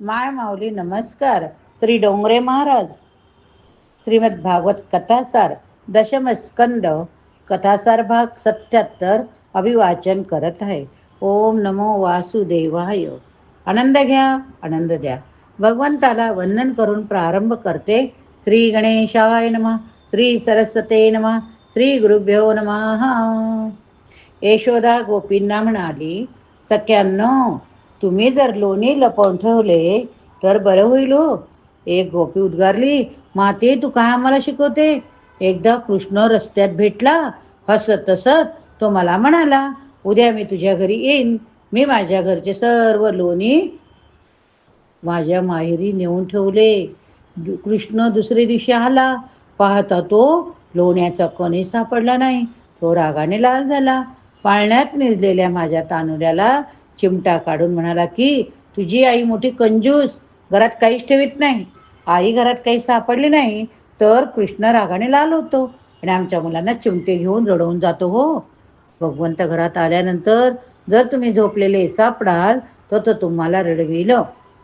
माय माऊली नमस्कार. श्री डोंगरे महाराज. श्रीमद भागवत कथासार दशमस्कंद कथासार भाग सत्याहत्तर अभिवाचन करत आहे. ओम नमो वासुदेवाय. आनंद घ्या आनंद द्या. भगवंताला वंदन करून प्रारंभ करते श्री गणेशाय नमः श्री सरस्वते नमः श्री गुरुभ्यो नमः. यशोदा गोपींना म्हणाली सख्यांनो तुम्ही जर लोणी लपवून ठेवले तर बरं होईल हो. एक गोपी उद्गारली माते तू काय आम्हाला शिकवते. एकदा कृष्ण रस्त्यात भेटला हसत हसत तो मला म्हणाला उद्या मी तुझ्या घरी येईन. मी माझ्या घरचे सर्व लोणी माझ्या माहेरी नेऊन ठेवले. कृष्ण दुसरे दिवशी आला. पाहता तो लोण्याचा कणी सापडला नाही. तो रागाने लाल झाला. पाळण्यात निजलेल्या माझ्या तानुड्याला चिमटा काढून म्हणाला की तुझी आई मोठी कंजूस घरात काहीच ठेवीत नाही. आई घरात काही सापडली नाही तर कृष्ण रागाने लाल होतो आणि आमच्या मुलांना चिमटे घेऊन रडवून जातो हो. भगवंत घरात आल्यानंतर जर तुम्ही झोपलेले सापडाल तर तो तुम्हाला रडविल.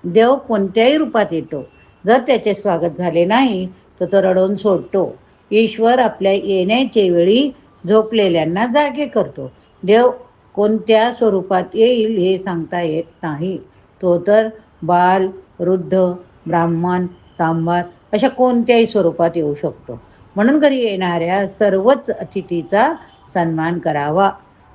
देव कोणत्याही रूपात येतो. जर त्याचे स्वागत झाले नाही तर तो रडवून सोडतो. ईश्वर आपल्या येण्याच्या वेळी झोपलेल्यांना जागे करतो. देव कोणत्या स्वरूपात येईल हे सांगता येत नाही. तो तर बाल वृद्ध ब्राह्मण सांबार अशा कोणत्याही स्वरूपात येऊ शकतो. म्हणून घरी येणाऱ्या सर्वच अतिथीचा सन्मान करावा.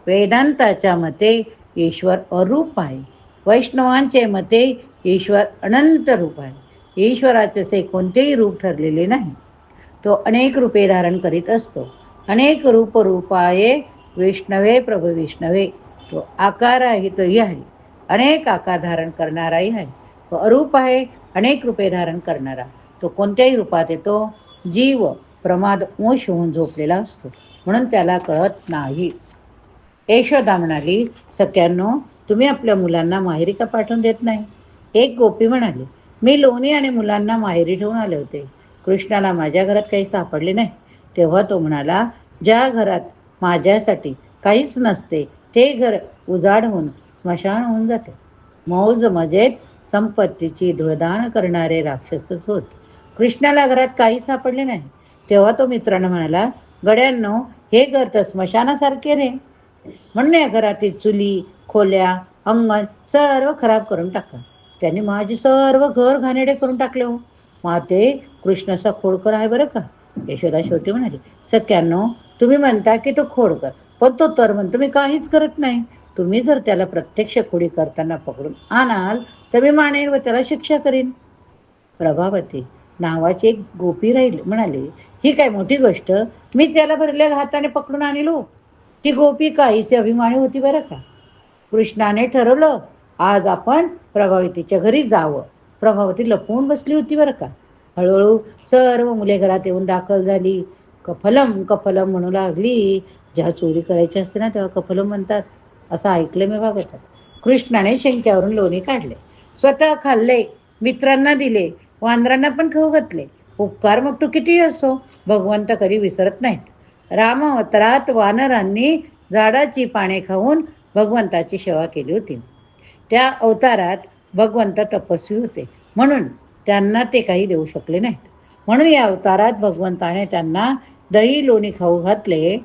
वेदांताच्या मते ईश्वर अरूप आहे. वैष्णवांचे मते ईश्वर अनंत रूप आहे. ईश्वराचे असे कोणतेही रूप ठरलेले नाही. तो अनेक रूपे धारण करीत असतो. अनेक रूप रूपाये विष्णवे प्रभू विष्णवे तो आकार आहे तोही आहे. अनेक आकार धारण करणाराही आहे. तो अरूप आहे अनेक रूपे धारण करणारा. तो कोणत्याही रूपात येतो? जीव प्रमाद मोश होऊन झोपलेला असतो. म्हणून त्याला कळत नाही. यशोदा म्हणाली सख्यांनो तुम्ही आपल्या मुलांना माहेरी का पाठवून देत नाही? एक गोपी म्हणाली मी लोणी आणि मुलांना माहेरी ठेवून आले होते. कृष्णाला माझ्या घरात काही सापडले नाही. तेव्हा तो म्हणाला ज्या घरात माझ्यासाठी काहीच नसते. ते घर उजाड होऊन स्मशान होऊन जाते. मौज मजेत संपत्तीची धुळदाण करणारे राक्षसच होत. कृष्णाला घरात काही सापडले नाही. तेव्हा तो मित्रांना म्हणाला गड्यांनो हे घर तर स्मशानासारखे रे. म्हणून या घरातील चुली खोल्या अंगण सर्व खराब करून टाका. त्यांनी माझे सर्व घर घाणेडे करून टाकले हो. माते कृष्णाचा खोडकर आहे बरं का? यशोदा शेवटी म्हणाली सख्यानो तुम्ही म्हणता की तो खोड कर पण तो तर म्हणतो मी काहीच करत नाही. तुम्ही जर त्याला प्रत्यक्ष खोडी करताना पकडून आणाल तर मी मानेन व त्याला शिक्षा करीन. प्रभावती नावाची एक गोपी राहील म्हणाली ही काय मोठी गोष्ट? मी त्याला भरल्या हाताने पकडून आणलो. ती गोपी काहीशी अभिमानी होती बरं का? कृष्णाने ठरवलं आज आपण प्रभावतीच्या घरी जावं. प्रभावती लपवून बसली होती बरं का? हळूहळू सर्व मुले घरात येऊन दाखल झाली. कफलम कफलम म्हणू लागली. जेव्हा चोरी करायची असते ना तेव्हा कफलम म्हणतात. असं ऐकलं मी भागवतात. कृष्णाने शेंक्यावरून लोणी काढले. स्वतः खाल्ले मित्रांना दिले वांद्रांना पण खाऊ घातले. उपकार मग तो कितीही असो? भगवंत कधी विसरत नाहीत. रामावतारात वानरांनी झाडाची पाने खाऊन भगवंताची सेवा केली होती. त्या अवतारात भगवंत तपस्वी होते. म्हणून त्यांना ते काही देऊ शकले नाहीत. म्हणून या अवतारात भगवंताने त्यांना दही लोणी खाऊ घातले.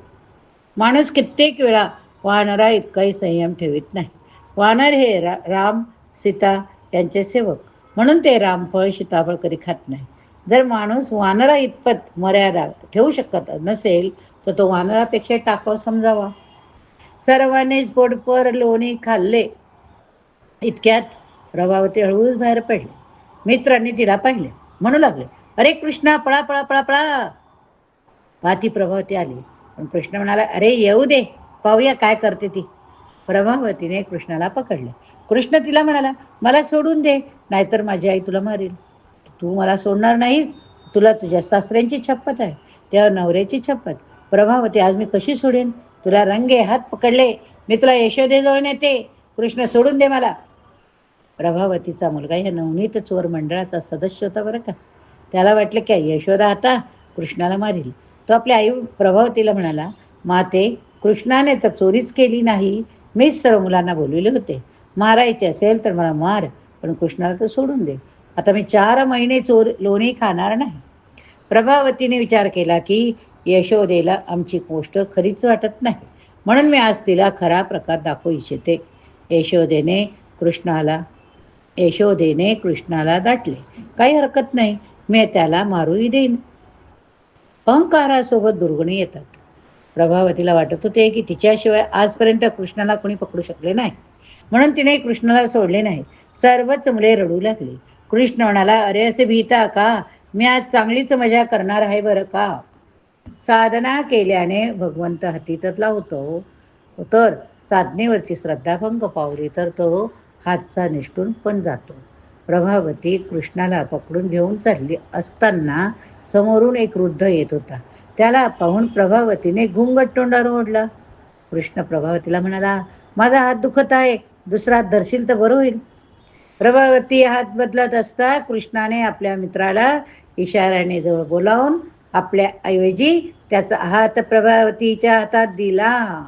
माणूस कित्येक वेळा वानरा इतकाही संयम ठेवित नाही. वानर हे रा राम सीता यांचे सेवक. म्हणून ते रामफळ सीताफळ कधी खात नाही. जर माणूस वानरा इतपत मर्यादा ठेवू शकत नसेल तर तो वानरापेक्षा टाकाव समजावा. सर्वांनीच पोटपर लोणी खाल्ले. इतक्यात प्रभावती हळूच बाहेर पडले. मित्रांनी तिला पाहिले. म्हणू लागले अरे कृष्णा पळा पळा पळा पळा. पाती प्रभावती आली. पण कृष्ण म्हणाला अरे येऊ दे. पाहूया काय करते ती. प्रभावतीने कृष्णाला पकडले. कृष्ण तिला म्हणाला मला सोडून दे नाहीतर माझी आई तुला मारेल. तू मला सोडणार नाहीस. तुला तुझ्या सासऱ्यांची छप्पत आहे. त्या नवऱ्याची छप्पत. प्रभावती आज मी कशी सोडेन? तुला रंगे हात पकडले. मी तुला यशोदेजवळ नेते. कृष्ण सोडून दे मला. प्रभावतीचा मुलगा या नवनीत चोर मंडळाचा सदस्य होता बरं का. त्याला वाटलं की यशोदा आता कृष्णाला मारील. तो आपल्या आई प्रभावतीला म्हणाला माते कृष्णाने तर चोरीच केली नाही. मीच सर्व मुलांना बोलविले होते. मारायचे असेल तर मला मार पण कृष्णाला तर सोडून दे. आता मी चार महिने चोर लोणी खाणार नाही. प्रभावतीने विचार केला की यशोदेला आमची गोष्ट खरीच वाटत नाही. म्हणून मी आज तिला खरा प्रकार दाखवू इच्छिते. यशोदेने कृष्णाला यशोदेने कृष्णाला दाटले. काही हरकत नाही. मी त्याला मारूही देईन. अहंकारासोबत दुर्गुणी येतात. प्रभावतीला वाटत होते की तिच्याशिवाय आजपर्यंत कृष्णाला कोणी पकडू शकले नाही. म्हणून तिने कृष्णाला सोडले नाही. सर्वच मुले रडू लागली. कृष्ण म्हणाला अरे असे भीता का? मी आज चांगलीच मजा करणार आहे बरं का? साधना केल्याने भगवंत हतीतला होतो. तर साधनेवरची श्रद्धा भंग पावली तर तो हातचा निष्ठून पण जातो. प्रभावती कृष्णाला पकडून घेऊन चालली असताना समोरून एक वृद्ध येत होता. त्याला पाहून प्रभावतीने घुंगट तोंडावर ओढला. कृष्ण प्रभावतीला म्हणाला माझा हात दुखत आहे. दुसरा हात धरशील तर बरं होईल. प्रभावती हात बदलत असता कृष्णाने आपल्या मित्राला इशाऱ्याने जवळ बोलावून आपल्या ऐवजी त्याचा हात प्रभावतीच्या हातात दिला.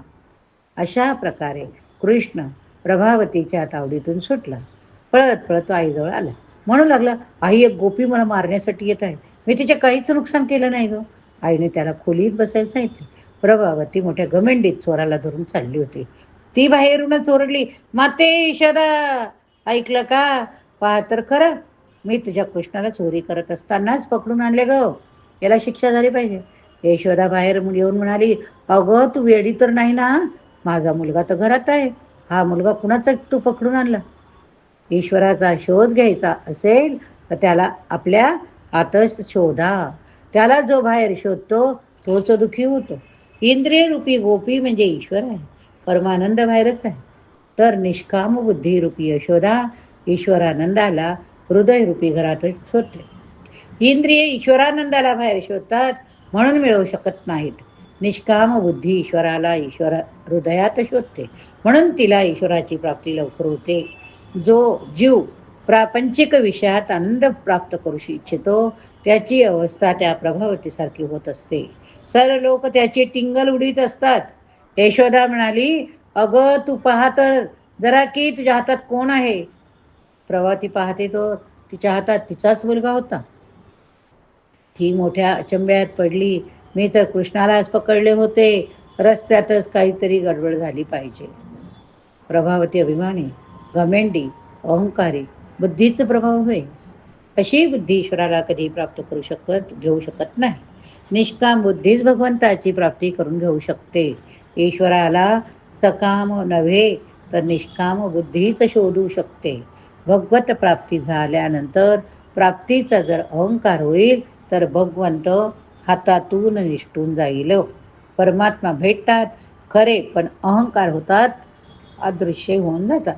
अशा प्रकारे कृष्ण प्रभावतीच्या तावडीतून सुटला. पळत पळत तो आईजवळ आला म्हणू लागला आई एक गोपी मला मारण्यासाठी येत आहे. मी तिचे काहीच नुकसान केलं नाही गं. आईने त्याला खोलीत बसायला सांगितले. प्रभावती मोठ्या गमेंडीत चोराला धरून चालली होती. ती बाहेरूनच चोरडली माते इशारा. ऐकलं का? पहा तर खरं. मी तुझ्या कृष्णाला चोरी करत असतानाच पकडून आणले ग. याला शिक्षा झाली पाहिजे. यशोदा बाहेर येऊन म्हणाली अगं तू वेडी तर नाही ना? माझा मुलगा तर घरात आहे. हा मुलगा कुणाचा तू पकडून आणला? ईश्वराचा शोध घ्यायचा असेल तर त्याला आपल्या आतच शोधा. त्याला जो बाहेर शोधतो तोच दुःखी होतो. इंद्रिय रूपी गोपी म्हणजे ईश्वर आहे. परमानंद बाहेरच आहे. तर निष्काम बुद्धी रूपी यशोधा ईश्वरानंदाला हृदयरूपी घरातच शोधते. इंद्रिय ईश्वरानंदाला बाहेर शोधतात म्हणून मिळवू शकत नाहीत. निष्काम बुद्धी ईश्वराला ईश्वर हृदयात शोधते. म्हणून तिला ईश्वराची प्राप्ती लवकर होते. जो जीव प्रापंचिक विषयात आनंद प्राप्त करू इच्छितो त्याची अवस्था त्या प्रभावतीसारखी होत असते. सर्व लोक त्याची टिंगल उडीत असतात. यशोदा म्हणाली अगं तू पाहा तर जरा की तुझ्या हातात कोण आहे? प्रभावती पाहते तो तिच्या हातात तिचाच मुलगा होता. ती मोठ्या अचंब्यात पडली. मी तर कृष्णालाच पकडले होते. रस्त्यातच काहीतरी गडबड झाली पाहिजे. प्रभावती अभिमानी घमेंडी अहंकारी बुद्धीचं प्रभाव होय. अशी बुद्धी ईश्वराला कधी प्राप्त करू शकत घेऊ शकत नाही. निष्काम बुद्धीच भगवंताची प्राप्ती करून घेऊ शकते. ईश्वराला सकाम नव्हे तर निष्काम बुद्धीच शोधू शकते. भगवत प्राप्ती झाल्यानंतर प्राप्तीचा जर अहंकार होईल तर भगवंत हातातून निष्ठून जाईल. परमात्मा भेटतात खरे पण अहंकार होतात अदृश्य होऊन जातात.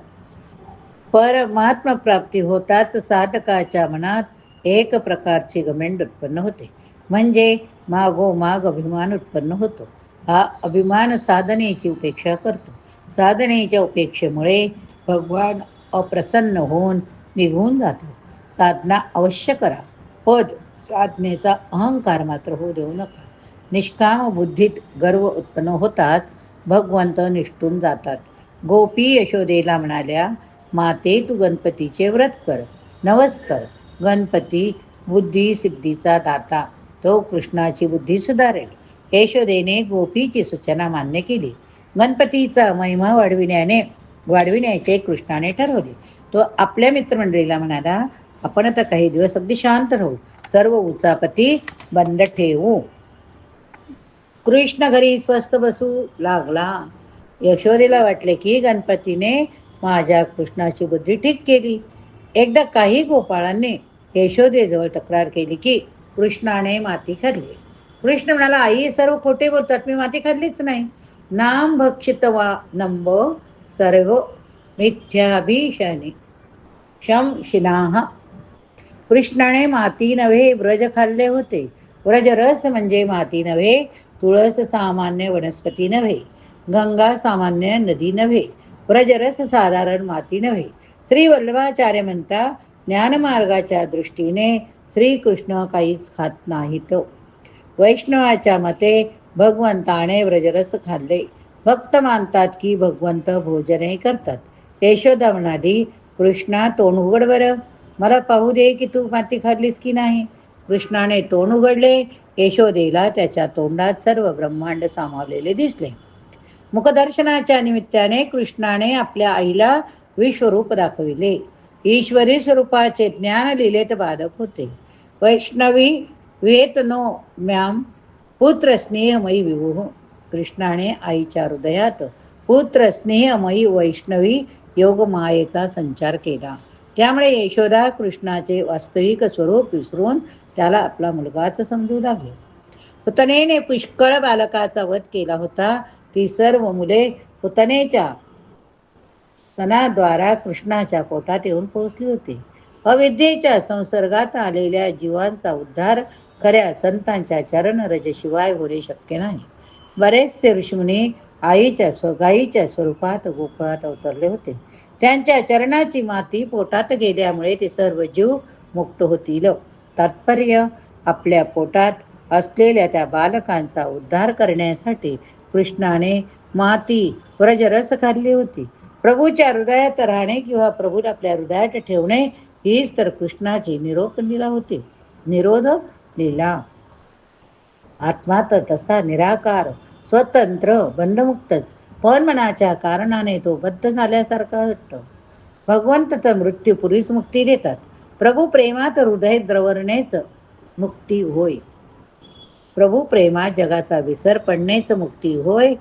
परमात्म प्राप्ती होताच साधकाच्या मनात एक प्रकारची गमेंड उत्पन्न होते. म्हणजे मागोमाग अभिमान उत्पन्न होतो. हा अभिमान साधनेची उपेक्षा करतो. साधनेच्या उपेक्षेमुळे भगवान अप्रसन्न होऊन निघून जातो. साधना अवश्य करा. पण साधनेचा अहंकार मात्र होऊ देऊ नका. निष्काम बुद्धीत गर्व उत्पन्न होताच भगवंत निष्ठून जातात. गोपी यशोदेला म्हणाल्या माते तू गणपतीचे व्रत कर. नवस्कर गणपती बुद्धी सिद्धीचा दाता. तो कृष्णाची बुद्धी सुधारेल. यशोदेने गोपीची सूचना मान्य केली. गणपतीचा महिमा वाढविण्याने वाढविण्याचे कृष्णाने ठरवले. तो आपल्या मित्रमंडळीला म्हणाला आपण आता काही दिवस अगदी शांत राहू. सर्व उचापती बंद ठेवू. कृष्ण घरी स्वस्त बसू लागला. यशोदेला वाटले की गणपतीने माझ्या कृष्णाची बुद्धी ठीक केली. एकदा काही गोपाळांनी यशोदेजवळ तक्रार केली की कृष्णाने माती खाल्ली. कृष्ण म्हणाला आई सर्व खोटे बोलतात मी माती खाल्लीच नाही. नाम भक्षित वा नंब सर्व मिथ्याभिषाने क्षम शिनाह कृष्णाने माती नव्हे व्रज खाल्ले होते. व्रजरस म्हणजे माती नव्हे तुळस सामान्य वनस्पती नव्हे. गंगा सामान्य नदी नव्हे. व्रजरस साधारण माती नव्हे श्री वल्लभाचार्य म्हणता ज्ञानमार्गाच्या दृष्टीने श्रीकृष्ण काहीच खात नाहीत. वैष्णवाच्या मते भगवंताने व्रजरस खाल्ले. भक्त मानतात की भगवंत भोजने करतात. यशोदा म्हणाली कृष्णा तोंड उघड बरं. मला पाहू दे की तू माती खाल्लीस की नाही. कृष्णाने तोंड उघडले. यशोदेला त्याच्या तोंडात सर्व ब्रह्मांड सामावलेले दिसले. मुखदर्शनाच्या निमित्ताने कृष्णाने आपल्या आईला विश्वरूप दाखविले. ईश्वरी स्वरूपाचे ज्ञान लिलेत बाधक होते. वैष्णवी वेत नो म्याम पुत्र स्नेहमयी विभू. कृष्णाने आईच्या हृदयात पुत्र स्नेहमयी वैष्णवी योगमायेचा संचार केला. त्यामुळे यशोदा कृष्णाचे वास्तविक स्वरूप विसरून त्याला आपला मुलगाच समजू लागले. पुतनेने पुष्कळ बालकाचा वध केला होता. ती सर्व मुले पुतनेच्या स्तनाद्वारा कृष्णाच्या पोटात येऊन पोहोचली होती. अविद्येच्या संसर्गात आलेल्या जीवांचा उद्धार खऱ्या संतांच्या चरणरजेशिवाय होणे शक्य नाही. बरेचसे ऋषीमुनी आईच्या स्वगाईच्या स्वरूपात गोकुळात अवतरले होते. त्यांच्या चरणाची माती पोटात गेल्यामुळे ते सर्व जीव मुक्त होतील. तात्पर्य आपल्या पोटात असलेल्या त्या बालकांचा उद्धार करण्यासाठी कृष्णाने माती व्रजरस खाल्ली होती. प्रभूच्या हृदयात राहणे किंवा प्रभूला आपल्या हृदयात ठेवणे हीच तर कृष्णाची निरोप लीला होती. निरोध लीला. आत्मा तर तसा निराकार स्वतंत्र बंधमुक्तच पण मनाच्या कारणाने तो बद्ध झाल्यासारखा हट्ट भगवंत तर मृत्यूपूर्वीच मुक्ती देतात. प्रभू प्रेमात हृदय द्रवरणेच मुक्ती होय. प्रभू प्रेमात जगाचा विसर पडणेच मुक्ती होय.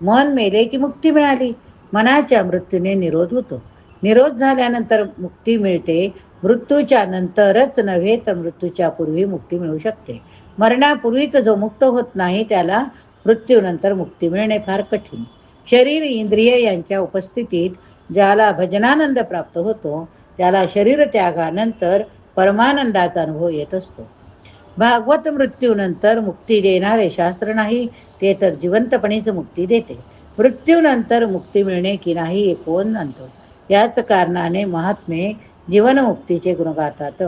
मन मेले की मुक्ती मिळाली. मनाच्या मृत्यूने निरोध होतो. निरोध झाल्यानंतर मुक्ती मिळते. मृत्यूच्या नंतरच नव्हे तर मृत्यूच्या पूर्वी मुक्ती मिळू शकते. मरणापूर्वीच जो मुक्त होत नाही त्याला मृत्यूनंतर मुक्ती मिळणे फार कठीण. शरीर इंद्रिय यांच्या उपस्थितीत ज्याला भजनानंद प्राप्त होतो त्याला शरीर त्यागानंतर परमानंदाचा अनुभव येत असतो. भागवत मृत्यूनंतर मुक्ती देणारे शास्त्र नाही ते तर जिवंतपणीच मुक्ती देते. मृत्यूनंतर मुक्ती मिळणे की नाही हे कोण जाणतो? याच कारणाने महात्मे जीवनमुक्तीचे गुण गातात.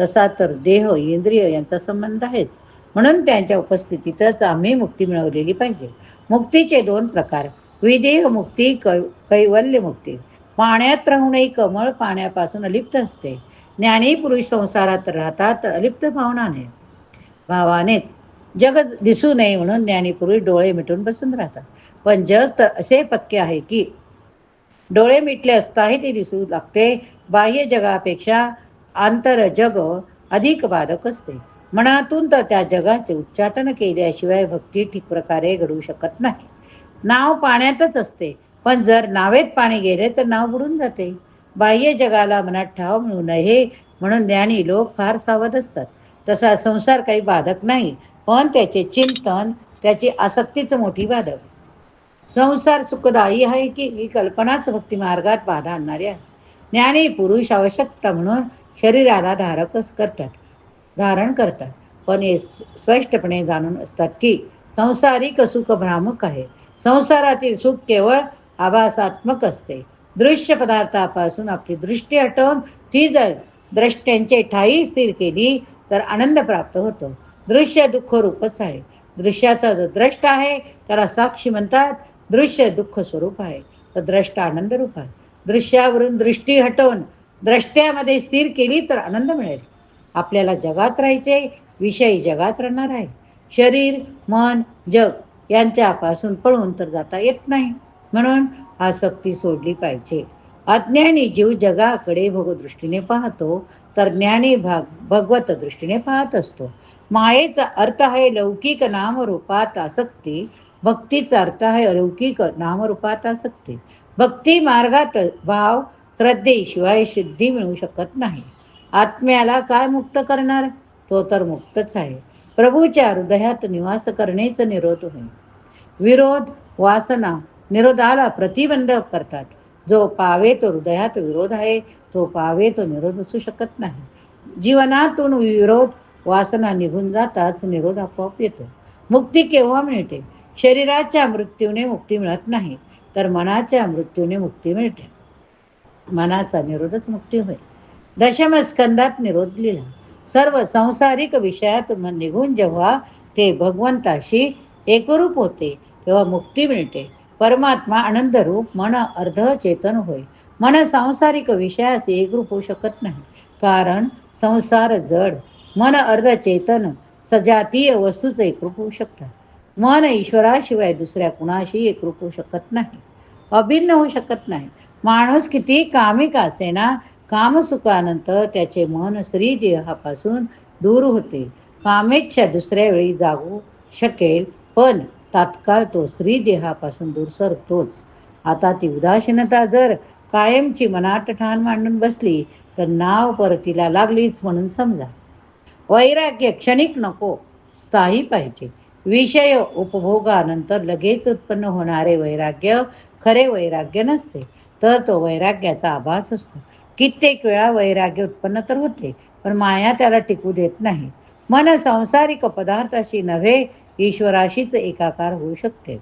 तसा तर देह इंद्रिय यांचा संबंध आहेच. म्हणून त्यांच्या उपस्थितीतच आम्ही मुक्ती मिळवलेली पाहिजे. मुक्तीचे दोन प्रकार. विदेह मुक्ती कै कैवल्य मुक्ती. पाण्यात राहूनही कमळ पाण्यापासून अलिप्त असते. ज्ञानी पुरुष संसारात राहतात अलिप्त भावनाने. भावानेच जग दिसू नये म्हणून ज्ञानीपूर्वी डोळे मिटून बसून राहतात. पण जग तर असे पक्के आहे की डोळे मिटले असताही ते दिसू लागते. बाह्य जगापेक्षा आंतर जग अधिक बाधक असते. मनातून तर त्या जगाचे उच्चाटन केल्याशिवाय भक्ती ठीक प्रकारे घडू शकत नाही. नाव पाण्यातच असते. पण जर नावेत पाणी गेले तर नाव बुडून जाते. बाह्य जगाला मनात ठाव मिळू नये म्हणून ज्ञानी लोक फार सावध असतात. तसा संसार काही बाधक नाही. पण त्याचे चिंतन त्याची आसक्तीच मोठी बाधक. संसार सुखदायी आहे की? ही कल्पनाच भक्ती मार्गात बाधा आणणारी आहे. ज्ञानी पुरुष आवश्यकता म्हणून शरीराला धारकच करतात धारण करतात. पण हे स्पष्टपणे जाणून असतात की संसारिक सुख भ्रामक आहे. संसारातील सुख केवळ आभासात्मक असते. दृश्य पदार्थापासून आपली दृष्टी हटवून ती जर द्रष्ट्यांचे ठाई स्थिर केली तर आनंद प्राप्त होतो. दृश्य दुःख रूपच आहे. दृश्याचा जो द्रष्ट आहे त्याला साक्षी म्हणतात दृश्य दुःख स्वरूप आहे. तर द्रष्ट आनंद रूप आहे. दृश्यावरून दृष्टी हटवून द्रष्ट्यामध्ये स्थिर केली तर आनंद मिळेल. आपल्याला जगात राहायचे विषय जगात राहणार आहे. शरीर मन जग यांच्यापासून पळून तर जाता येत नाही. म्हणून आसक्ती सोडली पाहिजे. अज्ञानी जीव जगाकडे भोगदृष्टीने पाहतो तर ज्ञानी भाग भगवत दृष्टीने पाहत असतो. मायेचा अर्थ आहे लौकिक नामरूपात आसक्ती. भक्तीचा अर्थ आहे अलौकिक नामरूपात आसक्ती. भक्ती मार्गात भाव श्रद्धेशिवाय सिद्धी मिळू शकत नाही. आत्म्याला काय मुक्त करणार? तो तर मुक्तच आहे. प्रभूच्या हृदयात निवास करणेच निरोध होईल विरोध वासना निरोधाला प्रतिबंध करतात. जो पावे तो हृदयात विरोध आहे तो पावे तो निरोध असू शकत नाही. जीवनातून विरोध वासना निघून जाताच निरोध आपोआप येतो. मुक्ती केव्हा मिळते? शरीराच्या मृत्यूने मुक्ती मिळत नाही तर मनाच्या मृत्यूने मुक्ती मिळते. मनाचा निरोधच मुक्ती होईल दशमस्कंदात निरोध लिहिला. सर्व संसारिक विषयातून निघून जेव्हा ते भगवंताशी एकरूप होते तेव्हा मुक्ती मिळते. परमात्मा आनंदरूप मन अर्ध चेतन होय. मन सांसारिक विषयास एकरूप होऊ शकत नाही. कारण संसार जड मन अर्ध चेतन सजातीय वस्तूचं एकरूप होऊ शकतात. मन ईश्वराशिवाय दुसऱ्या कुणाशी एकरूप होऊ शकत नाही. अभिन्न होऊ शकत नाही. माणूस किती कामिक असेना कामसुखानंतर त्याचे मन श्रीदेहापासून दूर होते. कामेच्छा दुसऱ्या वेळी जागू शकेल पण तात्काळ तो श्रीदेहापासून दूर सरतोच. आता ती उदासीनता जर कायमची मनात ठाण मांडून बसली तर नाव परतीला लागलीच म्हणून समजा. वैराग्य क्षणिक नको स्थायी पाहिजे. विषय उपभोगानंतर लगेच उत्पन्न होणारे वैराग्य खरे वैराग्य नसते तर तो वैराग्याचा आभास असतो. कित्येक वेळा वैराग्य उत्पन्न तर होते पण माया त्याला टिकू देत नाही. मन सांसारिक पदार्थाशी नव्हे ईश्वराशीच एकाकार होऊ शकते.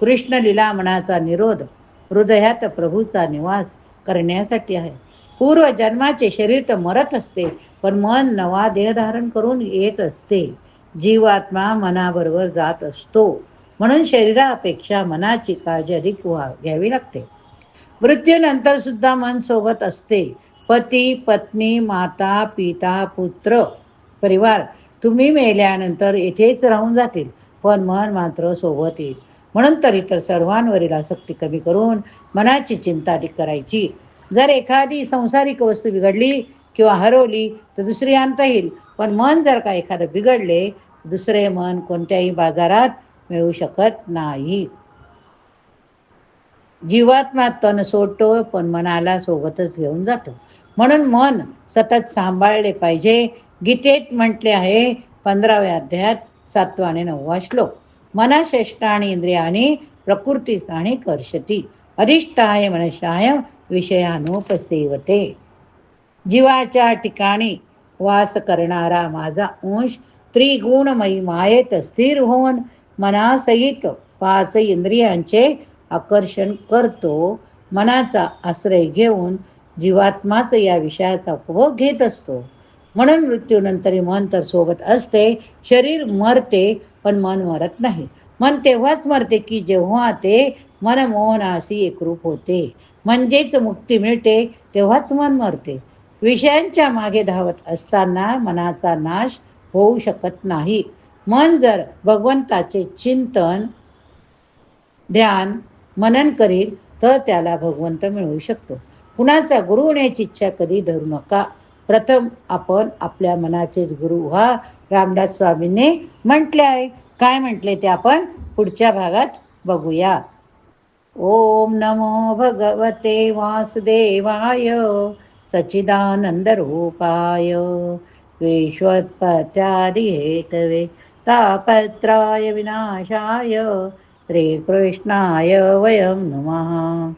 कृष्ण लीला मनाचा निरोध हृदयात प्रभूचा निवास करण्यासाठी आहे. पूर्व जन्माचे शरीर तर मरत असते पण मन नवा देह धारण करून येत असते. जीवात्मा मनाबरोबर जात असतो. म्हणून शरीरापेक्षा मनाची काळजी अधिक व्हा घ्यावी लागते. मृत्यूनंतर सुद्धा मन सोबत असते. पती पत्नी माता पिता पुत्र परिवार तुम्ही मेल्यानंतर येथेच राहून जातील. पण मन मात्र सोबत येईल म्हणून तर इतर सर्वांवरील आसक्ती कमी करून मनाची चिंता करायची. जर एखादी संसारिक वस्तू बिघडली किंवा हरवली तर दुसरी आणता येईल. पण मन जर का एखादं बिघडले दुसरे मन कोणत्याही बाजारात मिळू शकत नाही. जीवात्मा तन सोडतो पण मनाला सोबतच घेऊन जातो. म्हणून मन सतत सांभाळले पाहिजे. गीतेत म्हटले आहे पंधराव्या अध्यायात सातवा आणि नववा श्लोक. मनश्रेष्ठानि इन्द्रियाणि इंद्रियाने कर्षति कर्षती अधिष्ठाय मनशाय विषयानुपसेवते जीवाच्या ठिकाणी वास करणारा माझा अंश त्रिगुणमयी मायेत स्थिर होऊन मनासहित पाच इंद्रियांचे आकर्षण करतो मनाचा आश्रय घेऊन जीवात्माच या विषयाचा उपभोग घेत असतो म्हणून मृत्यूनंतर मन तर सोबत असते शरीर मरते पण मन मरत नाही. मन तेव्हाच मरते की जेव्हा ते मनमोहनाशी एकरूप होते. म्हणजेच मुक्ती मिळते तेव्हाच मन मरते. विषयांच्या मागे धावत असताना मनाचा नाश होऊ शकत नाही. मन जर भगवंताचे चिंतन ध्यान मनन करील तर त्याला भगवंत मिळवू शकतो. कुणाचा गुरु होण्याची इच्छा कधी धरू नका. प्रथम आपण आपल्या मनाचेच गुरु व्हा. रामदास स्वामींनी म्हटले आहे. काय म्हटले ते आपण पुढच्या भागात बघूया. ओम नमो भगवते वासुदेवाय. सच्चिदानंदरूपाय विश्वत्पत्यादिहेतवे तापत्राय विनाशाय. श्रीकृष्णाय वयं नुमः.